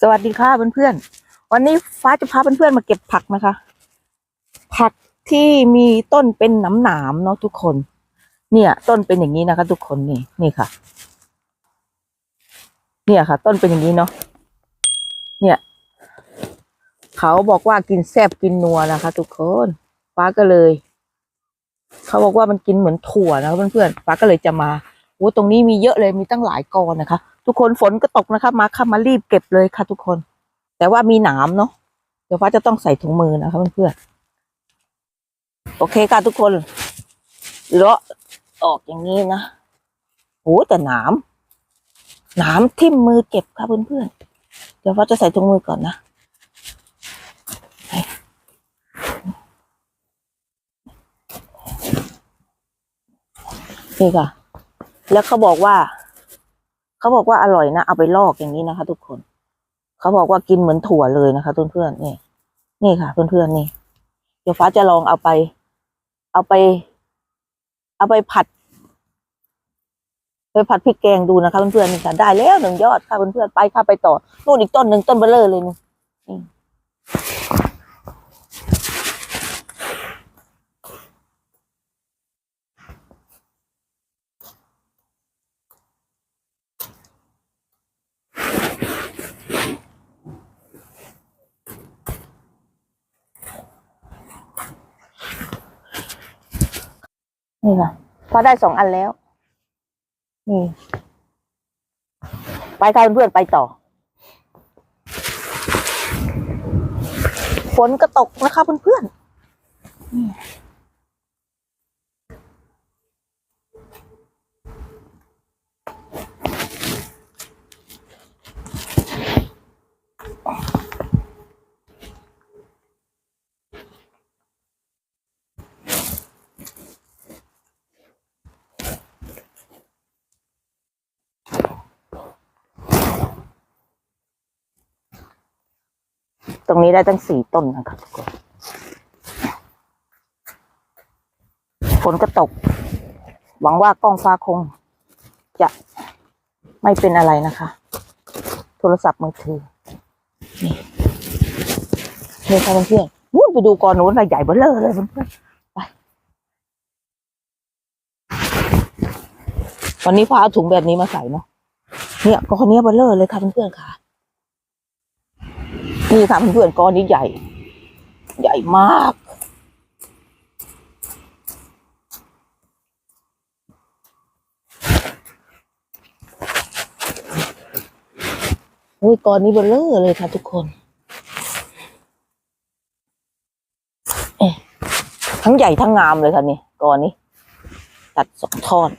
สวัสดีค่ะเพื่อนๆ วันนี้ฟ้าจะพาเพื่อนๆมาเก็บผักนะคะ ผักที่มีต้นเป็นหนามหนามๆเนาะทุกคน เนี่ย ต้นเป็นอย่างนี้นะคะ ทุกคนนี่นี่ค่ะ เนี่ยค่ะ ต้นเป็นอย่างนี้เนาะเนี่ย เขาบอกว่ากินแซบกินนัวนะคะ ทุกคนฟ้าก็เลย เขาบอกว่ามันกินเหมือนถั่วนะคะเพื่อนๆฟ้าก็เลยจะมาโอ้ตรงนี้มีเยอะเลยมีตั้งหลายกอนะคะ ทุกคนฝนก็ตกนะคะมาค่ะมารีบเก็บเลยค่ะทุกคน แต่ว่ามีหนามเนาะเดี๋ยวฟ้าจะต้องใส่ถุงมือนะคะเพื่อนๆโอเคค่ะทุกคนเลาะออกอย่างนี้นะโอ้แต่หนามหนามทิ่มมือเก็บค่ะเพื่อนๆเดี๋ยวฟ้าจะใส่ถุงมือก่อนนะนี่ค่ะ แล้วเขาบอกว่า เขาบอกว่าอร่อยนะ เอาไปลอกอย่างนี้นะคะ ทุกคน เขาบอกว่ากินเหมือนถั่วเลยนะคะเพื่อนๆนี่ นี่ค่ะ เพื่อนๆนี่ เดี๋ยวฟ้าจะลองเอาไป เอาไป เอาไปผัด ไปผัดพริกแกงดูนะคะเพื่อนๆนี่ค่ะ ได้แล้วหนึ่งยอดค่ะเพื่อนๆไปค่ะไปต่อนู่นอีกต้นหนึ่งต้นเบลเลอร์เลยนี่ นนี่นี่ค่ะพอได้สองอันแล้ว นี่ ไปค่ะเพื่อนๆไปต่อ ฝนก็ตกนะคะเพื่อนๆนี่ ตรงนี้ได้ตั้งสี่ต้นนะคะทุกคนฝนก็ตก หวังว่ากล้องฟ้าคง จะไม่เป็นอะไรนะคะ โทรศัพท์มือถือ นี่นี่ค่ะเพื่อนๆนู่นไปดูกอนนู้นใหญ่เบ้อเลอเลยเพื่อนไปวันนี้พาเอาถุงแบบนี้มาใส่เนาะเนี่ยกอนนี้เบ้อเลอเลยค่ะเพื่อนๆค่ะ นี่ค่ะเพื่อนๆก้อนนี้ใหญ่ ใหญ่มาก โอ้ยก้อนนี้เบลเลอร์เลยค่ะทุกคน เอ๊ะทั้งใหญ่ทั้งงามเลยค่ะนี่ก้อนนี้ ตัดสองท่อน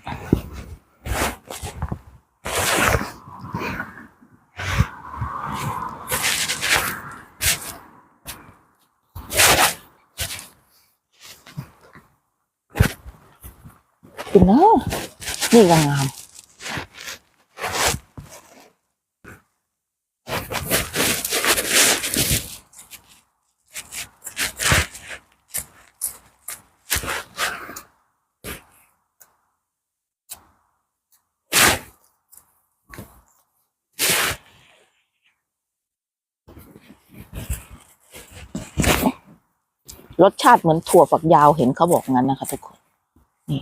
คุณนาะนี่ก็งามรสชาติเหมือนถั่วฝักยาวเห็นเขาบอกงั้นนะคะทุกคน นี่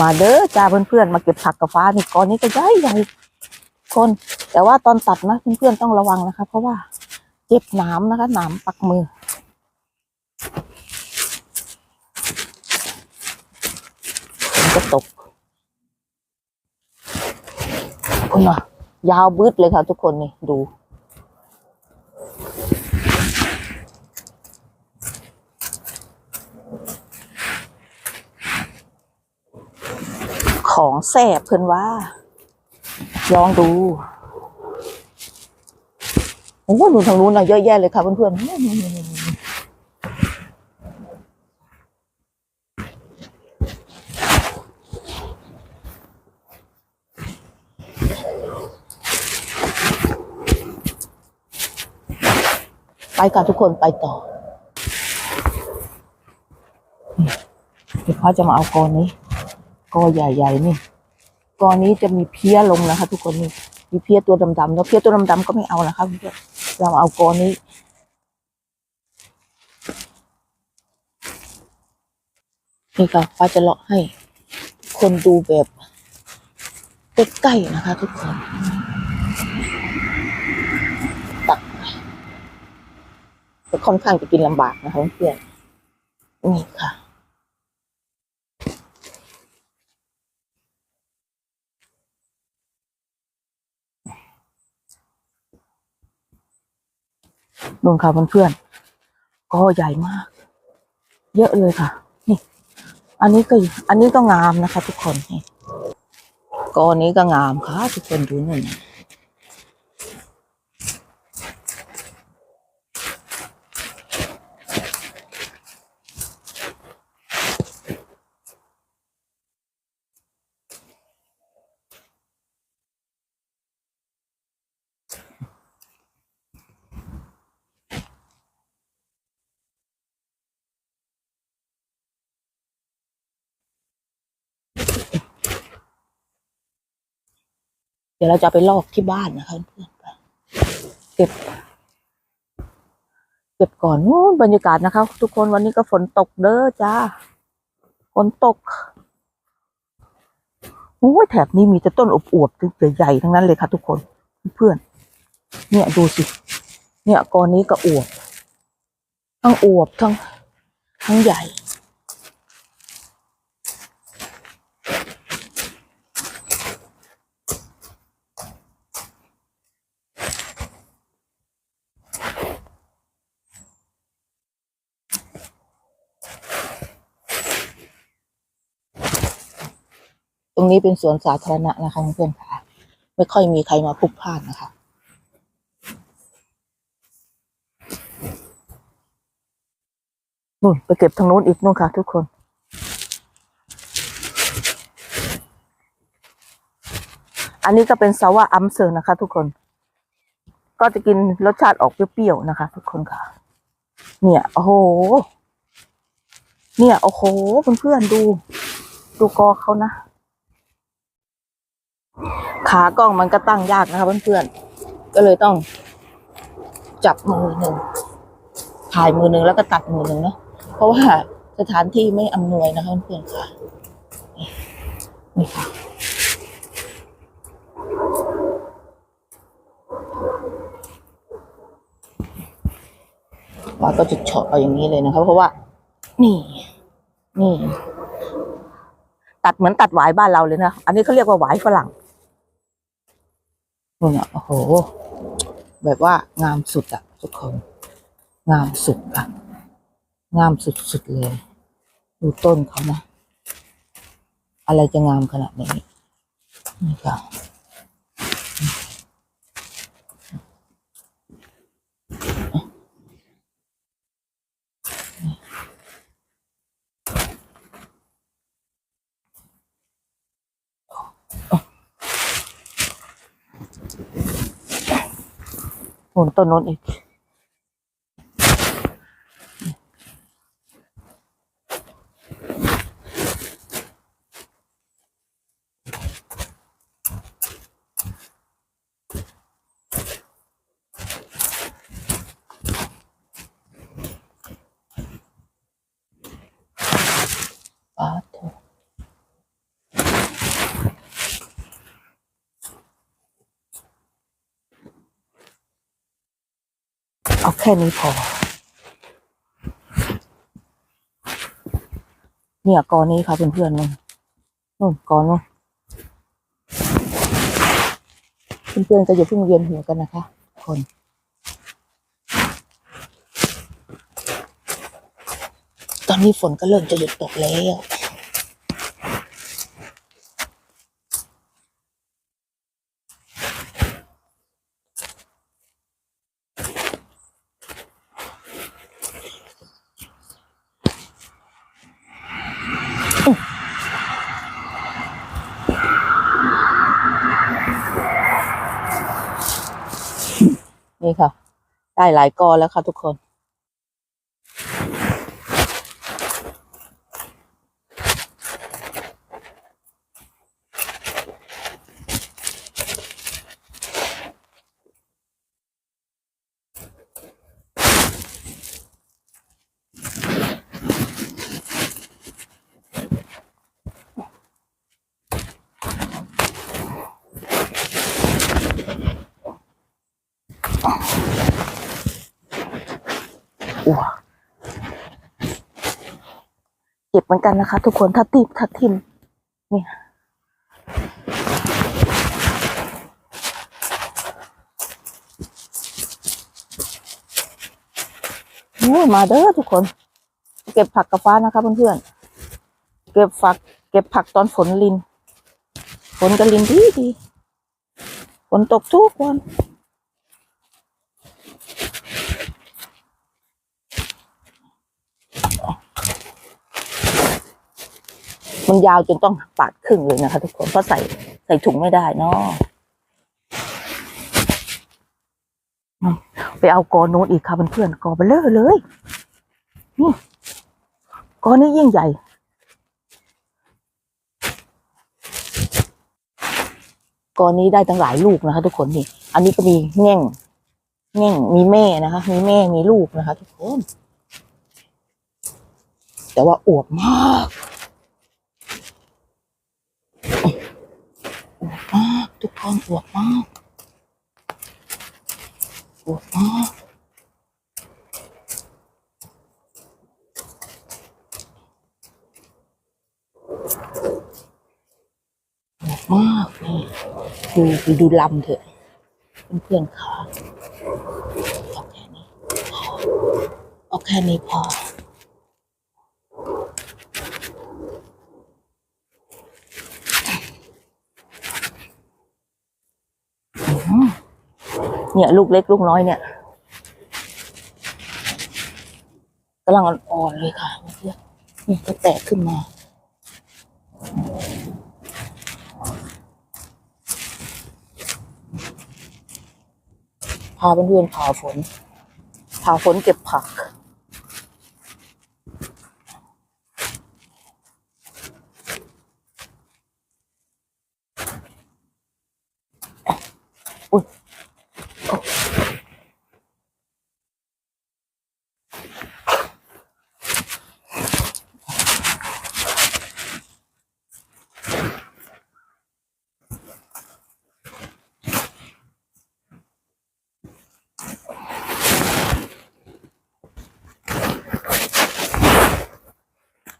มาเด้อจ้าเพื่อนๆมาเก็บผักกับฟ้านี่ก้อนนี้ก็ใหญ่ใหญ่คน แต่ว่าตอนตัดนะเพื่อนๆต้องระวังนะคะ เพราะว่าเจ็บหนามนะคะหนามปักมือฝนก็ตกคุณน่ะยาวบืดเลยค่ะทุกคนนี่ดู ของแสบเพิ่นว่าลองดูโอ้โหดูทางนู้นนะเยอะแยะเลยค่ะเพื่อนๆไปค่ะทุกคนไปต่อเดี๋ยวพ่อจะมาเอากอนนี้ กอใหญ่ๆนี่กอนี้จะมีเพี้ยลงนะคะ ทุกคนนี่มีเพี้ยตัวดำๆแล้วเพี้ยตัวดำๆก็ไม่เอานะคะเพื่อนเราเอากอนี้นี่ค่ะป้าจะเลาะให้ คนดูแบบใกล้ๆนะคะ ทุกคน ตักแต่ค่อนข้างจะกินลำบากนะคะเพื่อนนี่ค่ะ ดูนค่ะเพื่อนๆก็ใหญ่มาก เยอะเลยค่ะ นี่ อันนี้ก็อันนี้ก็งามนะคะ ทุกคนนี่กอนี้ก็งามค่ะ ทุกคนดูหน่อย เดี๋ยวเราจะไปลอกที่บ้านนะคะเพื่อนๆไปเก็บ เก็บก่อนนู้นบรรยากาศนะคะ ทุกคนวันนี้ก็ฝนตกเด้อจ้าฝนตกโอ้ยแถบนี้มีแต่ต้นอวบๆใหญ่ๆทั้งนั้นเลยค่ะ ทุกคนเพื่อน เนี่ยดูสิ เนี่ยกอนนี้ก็อวบ ทั้งอวบทั้งทั้งใหญ่ ต รงนี้เป็นสวนสาธารณะนะคะเพื่อนๆค่ะ ไม่ค่อยมีใครมาพลุกพล่านนะคะ นู่นไปเก็บทางนู้นอีกนู่นค่ะ ทุกคน อันนี้ก็เป็นซาวาอัมเซอร์นะคะ ทุกคน ก็จะกินรสชาติออกเปรี้ยวๆนะคะ ทุกคนค่ะ เนี่ยโอ้โห เนี่ยโอ้โหเพื่อนๆดู ดูกอเขานะากล้องมันก็ตั้งยากนะคะเพื่อนๆ ก็เลยต้อง จับมือหนึ่งถ่ายมือหนึ่งแล้วก็ตัดมือหนึ่งเนาะเพราะว่าสถานที่ไม่อำนวยนะคะเพื่อนๆค่ะนี่ค่ะว่าก็จะเฉาะเอาอย่างนี้เลยนะคะเพราะว่า นี่ นี่ ตัดเหมือนตัดหวายบ้านเราเลยนะ อันนี้เขาเรียกว่าหวายฝรั่ง นู่นอะโอ้โห แบบว่างามสุดอะทุกคน งามสุดอะงามสุดๆเลย ดูต้นเขานะ อะไรจะงามขนาดนี้นี่ค่ะ โน่นต้นโน้นอีก ปาโถ ค่นี้พอ เนี่ยกอนี้ค่ะเพื่อนๆนู่นนู่นกอนู่นเพื่อนๆก็อย่าเพิ่งเวียนหัวกันนะคะ คนตอนนี้ฝนก็เริ่มจะหยุดตกแล้ว นี่ค่ะ ได้หลายกอแล้วค่ะทุกคน อ้วเจ็บเหมือนกันนะคะ ทุกคนถ้าตีบถ้าทิมเนี่ยโอ้มาเด้อทุกคน เก็บผักกับฟ้านะคะเพื่อนๆเก็บฝัก เก็บผักตอนฝนลิน ฝนก็ลินดีดีฝนตกทุกวัน มันยาวจนต้องปาดครึ่งเลยนะคะ ทุกคนเพราะใส่ใส่ถุงไม่ได้เนาะอืมไปเอากอโน้นอีกค่ะเพื่อนๆกอเบลเลอร์เลยนี่กอนี้ยิ่งใหญ่ กอนี้ได้ตั้งหลายลูกนะคะ ทุกคนนี่อันนี้ก็มีแง่งแง่งมีแม่นะคะ มีแม่มีลูกนะคะ ทุกคน แต่ว่าอวบมาก อวบมากทุกคนอวบมากอวบมากอวบมากนี่ดูไปดูลำเถอะ เพื่อนๆค่ะเอาแค่นี้พอเอาแค่นี้พอ เนี่ย ลูกเล็กลูกน้อยเนี่ยกำลังอ่อนๆเลยค่ะเพื่อนนี่ก็แตกขึ้นมา พาเพื่อนๆผ่าฝนผ่าฝนเก็บผัก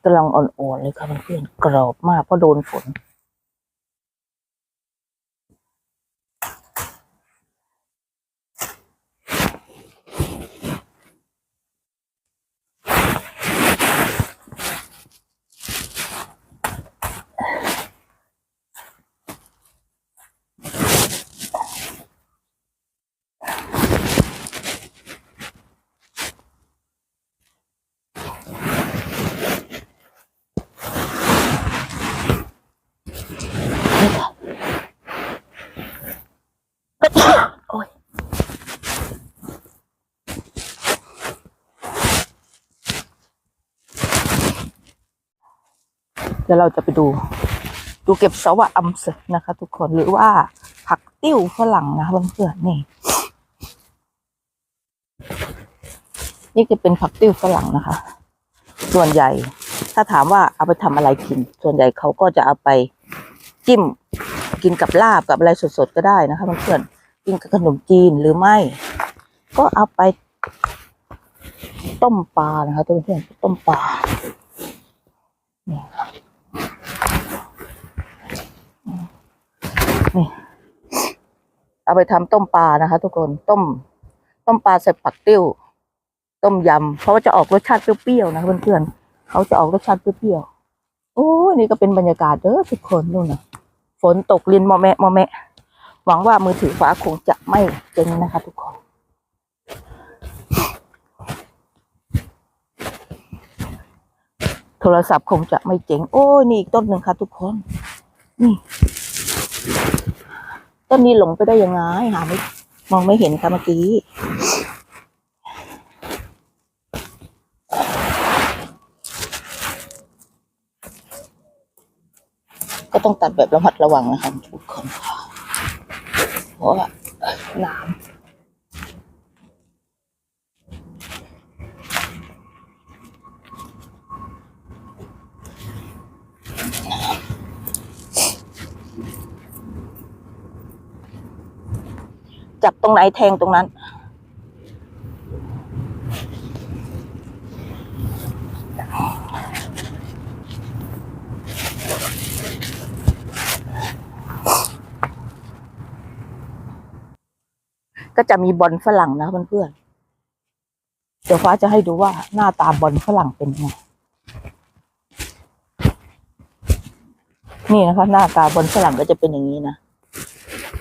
กำลังอ่อนๆเลยค่ะเพื่อนๆกรอบมากเพราะโดนฝน เดี๋ยวเราจะไปดู ดูเก็บสวะอัมเสนะคะ ทุกคนหรือว่าผักติ้วฝรั่งนะเพื่อนๆนี่ นี่จะเป็นผักติ้วฝรั่งนะคะ ส่วนใหญ่ ถ้าถามว่าเอาไปทำอะไรกิน ส่วนใหญ่เขาก็จะเอาไปจิ้มกินกับลาบกับอะไรสดๆก็ได้นะคะเพื่อนๆกินกับขนมจีนหรือไม่ ก็เอาไปต้มปลานะคะเพื่อนต้มปลานี่ค่ะนี่ เอาไปทำต้มปลานะคะ ทุกคนต้ม ต้มปลาใส่ปักติ้ว ต้มยำเพราะว่าจะออกรสชาติเปรี้ยวๆนะคะเพื่อนๆเขาจะออกรสชาติเปรี้ยวๆโอ้ยนี่ก็เป็นบรรยากาศเด้อทุกคนนู่นนะฝนตกลินมอแมะมอแมะ หวังว่ามือถือฟ้าคงจะไม่เจ๊งนะคะ ทุกคนโทรศัพท์คงจะไม่เจ๋ง โอ้ยนี่อีกต้นหนึ่งค่ะทุกคน นี่ ต้นนี้หลงไปได้ยังไงหาไม่มองไม่เห็นค่ะเมื่อกี้ก็ต้องตัดแบบระมัดระวังนะคะทุกคนค่ะเพราะว่าน้ำ ตรงไหนแทงตรงนั้น ก็จะมีบอลฝรั่งนะเพื่อนๆเดี๋ยวฟ้าจะให้ดูว่าหน้าตาบอลฝรั่งเป็นไงนี่นะคะหน้าตาบอลฝรั่งก็จะเป็นอย่างนี้นะ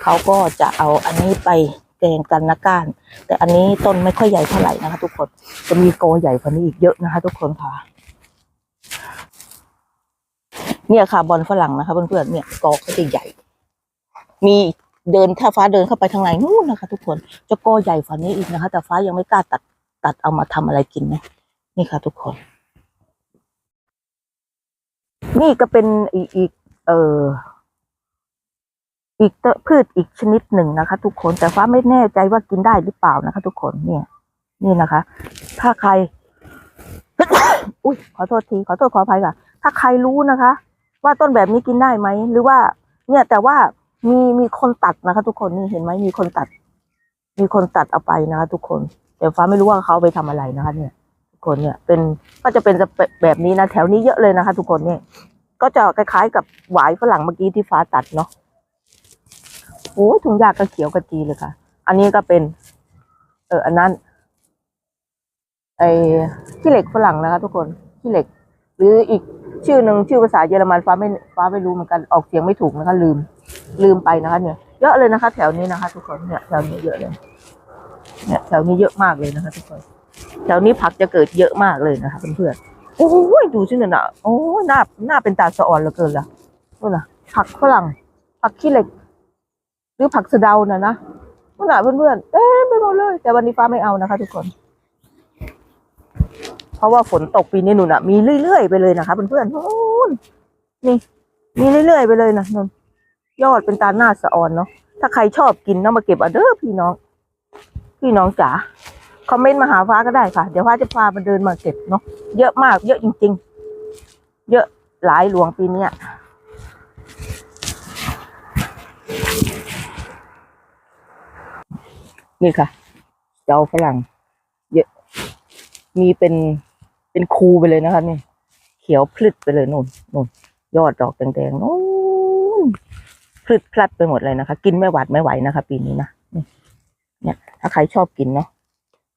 เขาก็จะเอาอันนี้ไป กงกันนะก้าน แต่อันนี้ต้นไม่ค่อยใหญ่เท่าไหร่นะคะ ทุกคนจะมีโกใหญ่กว่านี้อีกเยอะนะคะ ทุกคนค่ะ เนี่ยค่ะบอลฝรั่งนะคะเพื่อนๆเนี่ยกอเขาจะใหญ่ มีเดินถ้าฟ้าเดินเข้าไปทางไหนนู่นนะคะ ทุกคนจะกอใหญ่ฝันนี้อีกนะคะ แต่ฟ้ายังไม่กล้าตัดตัดเอามาทำอะไรกินนะนี่ค่ะ ทุกคน นี่ก็เป็นอีกอีกเอ่อ อีกต้นพืชอีกชนิดหนึ่งนะคะ ทุกคนแต่ฟ้าไม่แน่ใจว่ากินได้หรือเปล่านะคะ ทุกคนเนี่ย นี่นะคะ ถ้าใคร อุ้ยขอโทษทีขอโทษขออภัยค่ะ ถ้าใครรู้นะคะ ว่าต้นแบบนี้กินได้ไหมหรือว่า เนี่ย แต่ว่ามีมีคนตัดนะคะ ทุกคนนี่เห็นไหมมีคนตัด มีคนตัดเอาไปนะคะ ทุกคน แต่ฟ้าไม่รู้ว่าเขาไปทำอะไรนะคะ เนี่ย ทุกคนเนี่ย เป็นก็จะเป็นแบบนี้นะแถวนี้เยอะเลยนะคะ ทุกคนเนี่ย ก็จะคล้ายๆกับหวายฝรั่งเมื่อกี้ที่ฟ้าตัดเนาะ โอ้ยถุงยางก็เขียวกระจีเลยค่ะ อันนี้ก็เป็น เอออันนั้น ไอ้ขี้เหล็กฝรั่งนะคะทุกคนขี้เหล็ก หรืออีกชื่อหนึ่งชื่อภาษาเยอรมันฟ้าไม่ฟ้าไม่รู้เหมือนกันออกเสียงไม่ถูกนะคะ ลืม ลืมไปนะคะ เนี่ยเยอะเลยนะคะ แถวนี้นะคะ ทุกคนเนี่ยแถวนี้เยอะเลย เนี่ยแถวนี้เยอะมากเลยนะคะ ทุกคนแถวนี้ผักจะเกิดเยอะมากเลยนะคะเพื่อนๆโอ้ยดูชื่อน่ะโอ้ยหน้าหน้าเป็นตาสะอ่อนเหลือเกินละนู่นน่ะผักฝรั่งผักขี้เหล็ก หรือผักสะเดาน่ะนะนู่นน่ะเพื่อนๆเต็มไปหมดเลย แต่วันนี้ฟ้าไม่เอานะคะ ทุกคน เพราะว่าฝนตกปีนี้หนูน่ะ มีเรื่อยๆไปเลยนะคะเพื่อนๆโอ้ยนี่ มีเรื่อยๆไปเลยนะนนยอดเป็นตาหน้าสะออนเนาะถ้าใครชอบกินเนาะมาเก็บเอาเด้อพี่น้อง พี่น้องจ๋าคอมเมนต์มาหาฟ้าก็ได้ค่ะ เดี๋ยวฟ้าจะพามาเดินมาเก็บเนาะเยอะมาก เยอะจริง ๆ เยอะหลายหลวงปีเนี้ นี่ค่ะ เจ้าฝรั่ง เยอะ มีเป็นเป็นคูไปเลยนะคะนี่ เขียวพลึดไปเลยนู่นนู่นยอดดอกแดงๆนู่นพลึดพลัดไปหมดเลยนะคะ กินไม่หวาดไม่ไหวนะคะ ปีนี้นะเนี่ยถ้าใครชอบกินเนาะ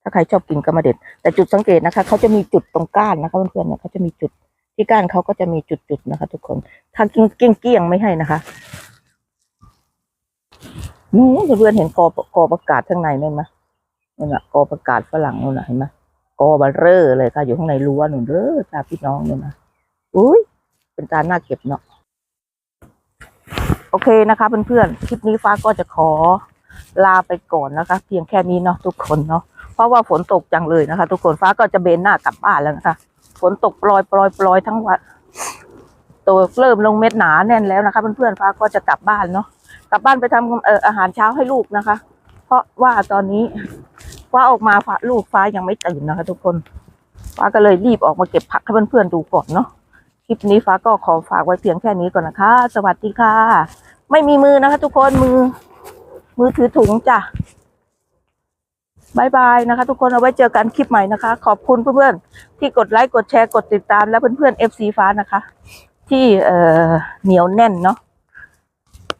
ถ้าใครชอบกินก็มาเด็ด แต่จุดสังเกตนะคะเขาจะมีจุดตรงก้านนะคะเพื่อนๆเนี่ยเขาจะมีจุดที่ก้านเขาก็จะมีจุดๆนะคะ ทุกคนถ้าเกี้ยงเกี้ยงๆไม่ให้นะคะ เพื่อนๆเห็นกอกอประกาศข้างในนั่นไหมนั่นะกอประกาศฝรั่งนู่นนะเห็นไหมกอบาเร่อเลยค่ะ อยู่ข้างในรั้วหนุนเด้อจ้าพี่น้องเนี่ยนะอุ้ยเป็นจานน่าเก็บเนาะโอเคนะคะเพื่อนๆคลิปนี้ฟ้าก็จะขอลาไปก่อนนะคะ เพียงแค่นี้เนาะทุกคนเนาะเพราะว่าฝนตกจังเลยนะคะ ทุกคนฟ้าก็จะเบนหน้ากลับบ้านแล้วนะคะ ฝนตกปลอยปลอยปลอยทั้งวันตัวเริ่มลงเม็ดหนาแน่นแล้วนะคะเพื่อนๆฟ้าก็จะกลับบ้านเนาะ กลับบ้านไปทำอาหารเช้าให้ลูกนะคะ เพราะว่าตอนนี้ฟ้าออกมาฟ้าลูกฟ้ายังไม่ตื่นนะคะ ทุกคนฟ้าก็เลยรีบออกมาเก็บผักให้เพื่อนๆดูก่อนเนาะคลิปนี้ฟ้าก็ขอฝากไว้เพียงแค่นี้ก่อนนะคะ สวัสดีค่ะ ไม่มีมือนะคะ ทุกคนมือ มือถือถุงจ้ะบายบายนะคะ ทุกคนเอาไว้เจอกันคลิปใหม่นะคะ ขอบคุณเพื่อนๆที่กดไลค์กดแชร์กดติดตามและเพื่อนๆเอฟซีฟ้านะคะ ที่เอ่อเหนียวแน่นเนาะ